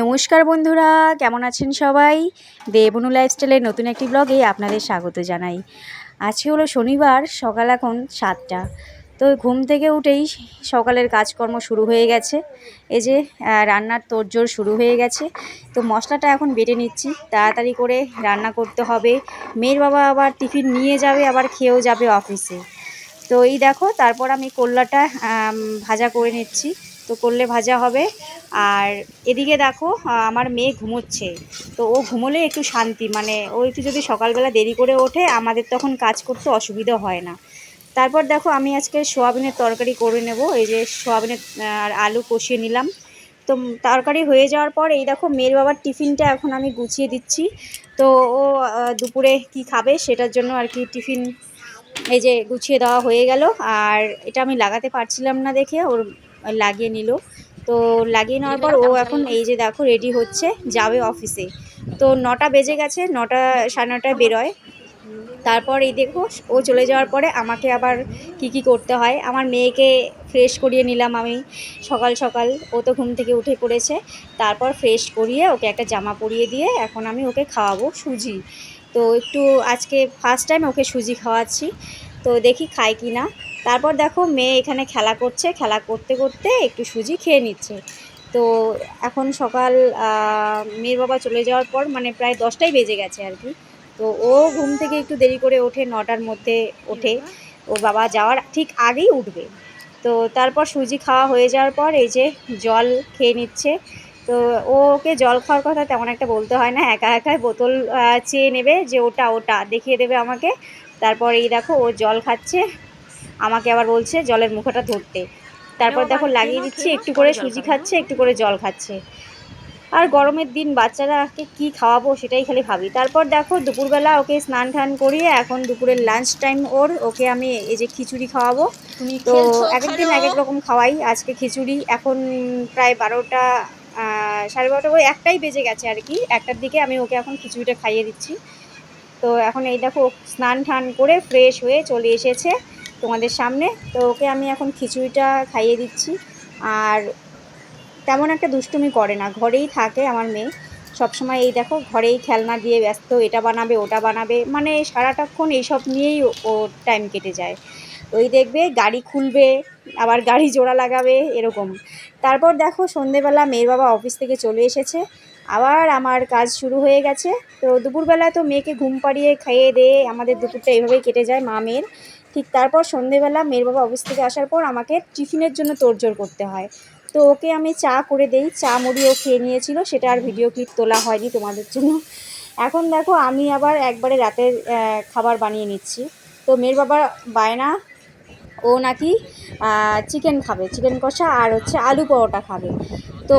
নমস্কার বন্ধুরা, কেমন আছেন সবাই? দেবনু লাইফস্টাইলের নতুন একটি ব্লগে আপনাদের স্বাগত জানাই। আজকে হলো শনিবার, সকাল এখন সাতটা। তো ঘুম থেকে উঠেই সকালের কাজকর্ম শুরু হয়ে গেছে। এই যে রান্নার তোড়জোড় শুরু হয়ে গেছে। তো মশলাটা এখন বেটে নিচ্ছি। তাড়াতাড়ি করে রান্না করতে হবে। মেয়ের বাবা আবার টিফিন নিয়ে যাবে, আবার খেয়েও যাবে অফিসে। তো এই দেখো, তারপর আমি করলাটা ভাজা করে নিচ্ছি। তো করলে ভাজা হবে। আর এদিকে দেখো আমার মেয়ে ঘুমোচ্ছে। তো ও ঘুমোলে একটু শান্তি মানে ও একটু যদি সকালবেলা দেরি করে ওঠে, আমাদের তখন কাজ করতে অসুবিধা হয় না। তারপর দেখো, আমি আজকে সোয়াবিনের তরকারি করে নেব। এই যে সোয়াবিনের আর আলু কষিয়ে নিলাম। তো তরকারি হয়ে যাওয়ার পর এই দেখো, মেয়ের বাবার টিফিনটা এখন আমি গুছিয়ে দিচ্ছি। তো ও দুপুরে কি খাবে সেটার জন্য আর কি টিফিন এই যে গুছিয়ে দেওয়া হয়ে গেল। আর এটা আমি লাগাতে পারছিলাম না দেখে, ওর লাগিয়ে নিল। তো লাগিয়ে নেওয়ার পর ও এখন এই যে দেখো রেডি হচ্ছে, যাবে অফিসে তো নটা বেজে গেছে, নটা সাড়ে নটায় বেরোয়। তারপর এই দেখো, ও চলে যাওয়ার পরে আমাকে আবার কি কি করতে হয়। আমার মেয়েকে ফ্রেশ করিয়ে নিলাম আমি সকাল সকাল। ও তো ঘুম থেকে উঠে পড়েছে। তারপর ফ্রেশ করিয়ে ওকে একটা জামা পরিয়ে দিয়ে এখন আমি ওকে খাওয়াবো সুজি। তো একটু আজকে ফার্স্ট টাইম ওকে সুজি খাওয়াচ্ছি। তো দেখি খায় কি না তারপর দেখো মেয়ে এখানে খেলা করছে, খেলা করতে করতে একটু সুজি খেয়ে নিচ্ছে। তো এখন সকাল মেয়ের বাবা চলে যাওয়ার পর মানে প্রায় দশটাই বেজে গেছে আর কি। তো ও ঘুম থেকে একটু দেরি করে ওঠে, নটার মধ্যে ওঠে। ওর বাবা যাওয়ার ঠিক আগেই উঠবে। তো তারপর সুজি খাওয়া হয়ে যাওয়ার পর এই যে জল খেয়ে নিচ্ছে। তো ওকে জল খাওয়ার কথা তেমন একটা বলতে হয় না, একা একাই বোতল চেয়ে নেবে যে ওটা ওটা, দেখিয়ে দেবে আমাকে। তারপর এই দেখো ও জল খাচ্ছে। আমাকে আবার বলছে জলের মুখটা ধরতে। তারপর দেখো লাগিয়ে দিচ্ছি একটু করে সুজি খাচ্ছে একটু করে জল খাচ্ছে। আর গরমের দিন বাচ্চারাকে কি খাওয়াবো সেটাই খালি ভাবি। তারপর দেখো দুপুরবেলা ওকে স্নান টান করিয়ে এখন দুপুরের লাঞ্চ টাইম ওর ওকে আমি এই যে খিচুড়ি খাওয়াবো। তো এক একদিন এক এক রকম খাওয়াই আজকে খিচুড়ি। এখন প্রায় বারোটা সাড়ে বারোটা করে একটাই বেজে গেছে আর কি। একটার দিকে আমি ওকে এখন খিচুড়িটা খাইয়ে দিচ্ছি। তো এখন এই দেখো স্নান টান করে ফ্রেশ হয়ে চলে এসেছে। তোমাদের সামনে। তো ওকে আমি এখন খিচুড়িটা খাইয়ে দিচ্ছি। আর তেমন একটা দুষ্টুমি করে না, ঘরেই থাকে আমার মেয়ে। সবসময় এই দেখো, ঘরেই খেলনা দিয়ে ব্যস্ত, এটা বানাবে, ওটা বানাবে। মানে সারাটাক্ষণ এইসব নিয়েই ও- টাইম কেটে যায়। ওই দেখবে গাড়ি খুলবে, আবার গাড়ি জোড়া লাগাবে, এরকম। তারপর দেখো, সন্ধেবেলা মেয়ের বাবা অফিস থেকে চলে এসেছে। আবার আমার কাজ শুরু হয়ে গেছে। তো দুপুরবেলা তো মেয়েকে ঘুম পাড়িয়ে খাইয়ে দিয়ে আমাদের দুপুরটা এইভাবেই কেটে যায় মা মেয়ের ঠিক তারপর সন্ধেবেলা মেয়ের বাবা অফিস থেকে আসার পর আমাকে টিফিনের জন্য তোড়জোড় করতে হয়। তো ওকে আমি চা করে দেই, চা মুড়ি ও খেয়ে নিয়েছিল, সেটা আর ভিডিও ক্লিপ তোলা হয়নি তোমাদের জন্য। এখন দেখো আমি আবার একবারে রাতের খাবার বানিয়ে নিচ্ছি। তো মেয়ের বাবার বায়না, ও নাকি চিকেন খাবে চিকেন কষা আর হচ্ছে আলু পরোটা খাবে। তো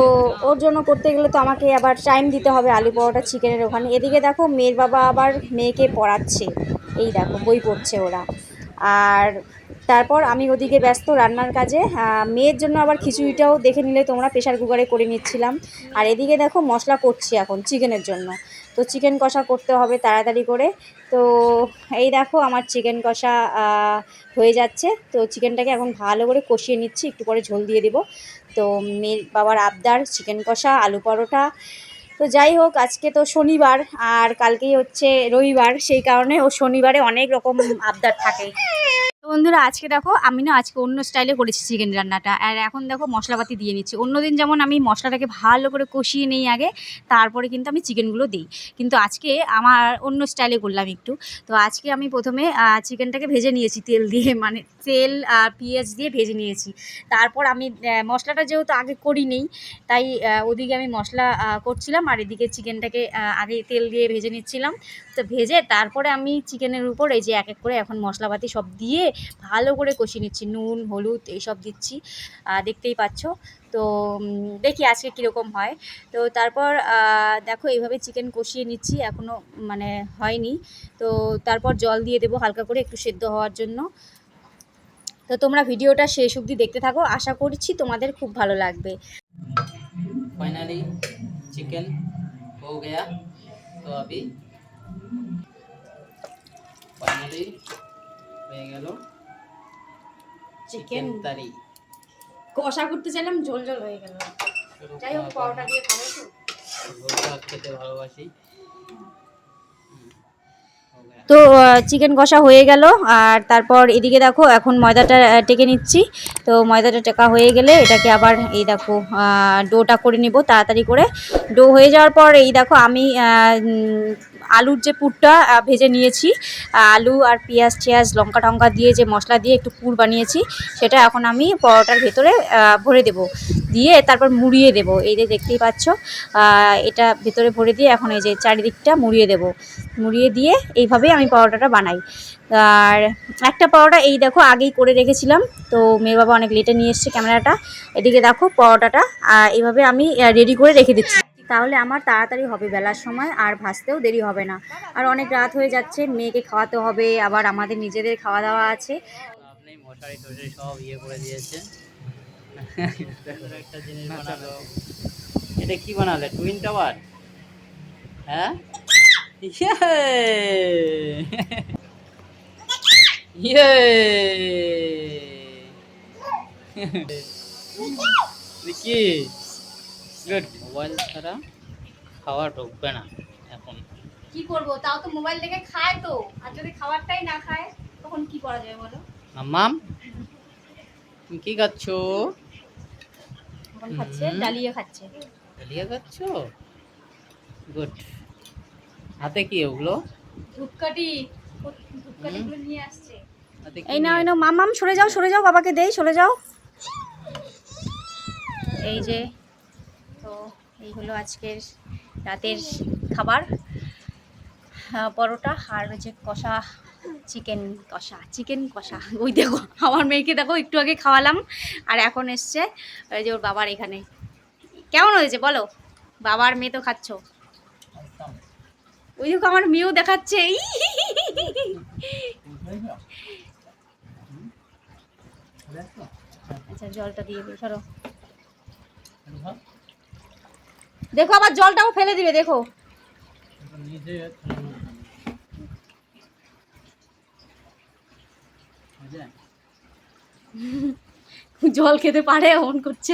ওর জন্য করতে গেলে তো আমাকে আবার টাইম দিতে হবে আলু পরোটা চিকেনের ওখানে। এদিকে দেখো মেয়ের বাবা আবার মেয়েকে পড়াচ্ছে। এই দেখো বই পড়ছে ওরা। আর তারপর আমি ওদিকে ব্যস্ত রান্নার কাজে। মেয়ের জন্য আবার খিচুড়িটাও দেখে নিলে তোমরা প্রেশার কুকারে করে নিচ্ছিলাম। আর এদিকে দেখো মশলা করছি এখন চিকেনের জন্য। তো চিকেন কষা করতে হবে তাড়াতাড়ি করে। তো এই দেখো আমার চিকেন কষা হয়ে যাচ্ছে। তো চিকেনটাকে এখন ভালো করে কষিয়ে নিচ্ছি। একটু পরে ঝোল দিয়ে দেবো। তো মেয়ের বাবার আবদার, চিকেন কষা, আলু পরোটা তো যাই হোক, আজকে তো শনিবার আর কালকেই হচ্ছে রবিবার, সেই কারণে ও শনিবারে অনেক রকম আবদার থাকে। তো বন্ধুরা, আজকে দেখো আমি না আজকে অন্য স্টাইলে করেছি চিকেন রান্নাটা। আর এখন দেখো মশলাপাতি দিয়ে নিচ্ছি। অন্যদিন যেমন আমি মশলাটাকে ভালো করে কষিয়ে নিই আগে, তারপরে কিন্তু আমি চিকেনগুলো দিই। কিন্তু আজকে আমার অন্য স্টাইলে করলাম একটু। তো আজকে আমি প্রথমে চিকেনটাকে ভেজে নিয়েছি তেল দিয়ে। মানে তেল আর পেঁয়াজ দিয়ে ভেজে নিয়েছি। তারপর আমি মশলাটা যেহেতু আগে করি করিনি, তাই ওদিকে আমি মশলা করছিলাম। আর এদিকে চিকেনটাকে আগে তেল দিয়ে ভেজে নিচ্ছিলাম। তো ভেজে তারপরে আমি চিকেনের উপর এই যে এক এক করে এখন মশলাপাতি সব দিয়ে ভালো করে কষিয়ে নিচ্ছি। নুন, হলুদ এইসব দিচ্ছি। দেখতেই পাচ্ছ। তো দেখি আজকে কীরকম হয়। তো তারপর দেখো এইভাবে চিকেন কষিয়ে নিচ্ছি। এখনও মানে হয়নি। তো তারপর জল দিয়ে দেবো হালকা করে একটু সেদ্ধ হওয়ার জন্য। তো তোমরা ভিডিওটা শেষ অবধি দেখতে থাকো। আশা করছি তোমাদের খুব ভালো লাগবে। ফাইনালি চিকেন হো গয়া। তো अभी ফাইনালি হয়ে গেল। চিকেন তারি কষা করতে চাইলাম ঝোল ঝোল হয়ে গেল। যাই হোক দিয়ে খাব তো। খেতে ভালোবাসি। তো চিকেন কষা হয়ে গেল আর তারপর এদিকে দেখো এখন ময়দাটা টেকে নিচ্ছি। তো ময়দাটা টেকা হয়ে গেলে এটাকে আবার এই দেখো ডোটা করে নিব তাড়াতাড়ি করে। ডো হয়ে যাওয়ার পর এই দেখো আমি আলুর যে পুরটা ভেজে নিয়েছি। আলু আর পেঁয়াজ টিয়াজ, লঙ্কা টঙ্কা দিয়ে যে মশলা দিয়ে একটু পুর বানিয়েছি, সেটা এখন আমি পরোটার ভেতরে ভরে দেব। দিয়ে তারপর মুড়িয়ে দেব। এই যে দেখতেই পাচ্ছ এটা ভেতরে ভরে দিয়ে এখন এই যে চারিদিকটা মুড়িয়ে দেব। মুড়িয়ে দিয়ে এইভাবেই আমি পরোটাটা বানাই। আর একটা পরোটা এই দেখো আগেই করে রেখেছিলাম, তো মেয়ে বাবা অনেক লেটে নিয়ে এসছে ক্যামেরাটা। এদিকে দেখো পরোটাটা এইভাবে আমি রেডি করে রেখে দিচ্ছি। তাহলে আমার তাড়াতাড়ি হবে বেলার সময় আর ভাসতেও দেরি হবে না। আর অনেক রাত হয়ে যাচ্ছে মেয়েকে খাওয়াতে হবে আবার আমাদের নিজেদের খাওয়া দাওয়া আছে। মশারি টশারি সব ইয়ে করে দিয়েছে একটা জিনিস বানালো। এটা কি বানালে? টুইন টাওয়ার হ্যাঁ? ইয়ে! ইয়ে! কি গুড। মোবাইল ছাড়া খাওয়া ঢুকবে না এখন। কি করব? তাও তো মোবাইল দেখে খায় তো। আর যদি খাবারটাই না খায় তখন কি করা যায় বলো? মাম্মাম তুমি কি খাচ্ছ? এখন খাচ্ছে। ডালিয়ে খাচ্ছে। ডালিয়া খাচ্ছ? গুড হাতে কি ওগুলো? ধূপকাঠি। ধূপকাঠিগুলো নিয়ে আসছে। এই না এই না নাও মামাম সরে যাও সরে যাও বাবাকে দেই সরে যাও। এই যে তো এই হলো আজকের রাতের খাবার পরোটা আর হচ্ছে কষা চিকেন কষা চিকেন কষা। ওই দেখো, আমার মেয়েকে দেখো, একটু আগে খাওয়ালাম আর এখন এসছে ওই যে ওর বাবার এখানে। কেমন হয়েছে বলো? বাবার মেয়ে তো খাচ্ছ। ওই দেখো, আমার মেয়েও দেখাচ্ছে? আচ্ছা জলটা দিয়ে দিই, সরো। দেখো আবার জলটাও ফেলে দিবে দেখো? জল খেতে পারে এমন করছে।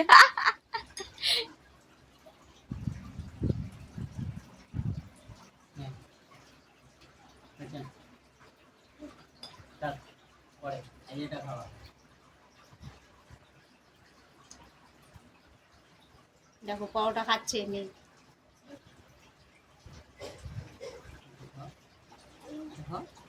এটা খাওয়া। দেখো পরোটা খাচ্ছে এমনি Huh? হ্যাঁ।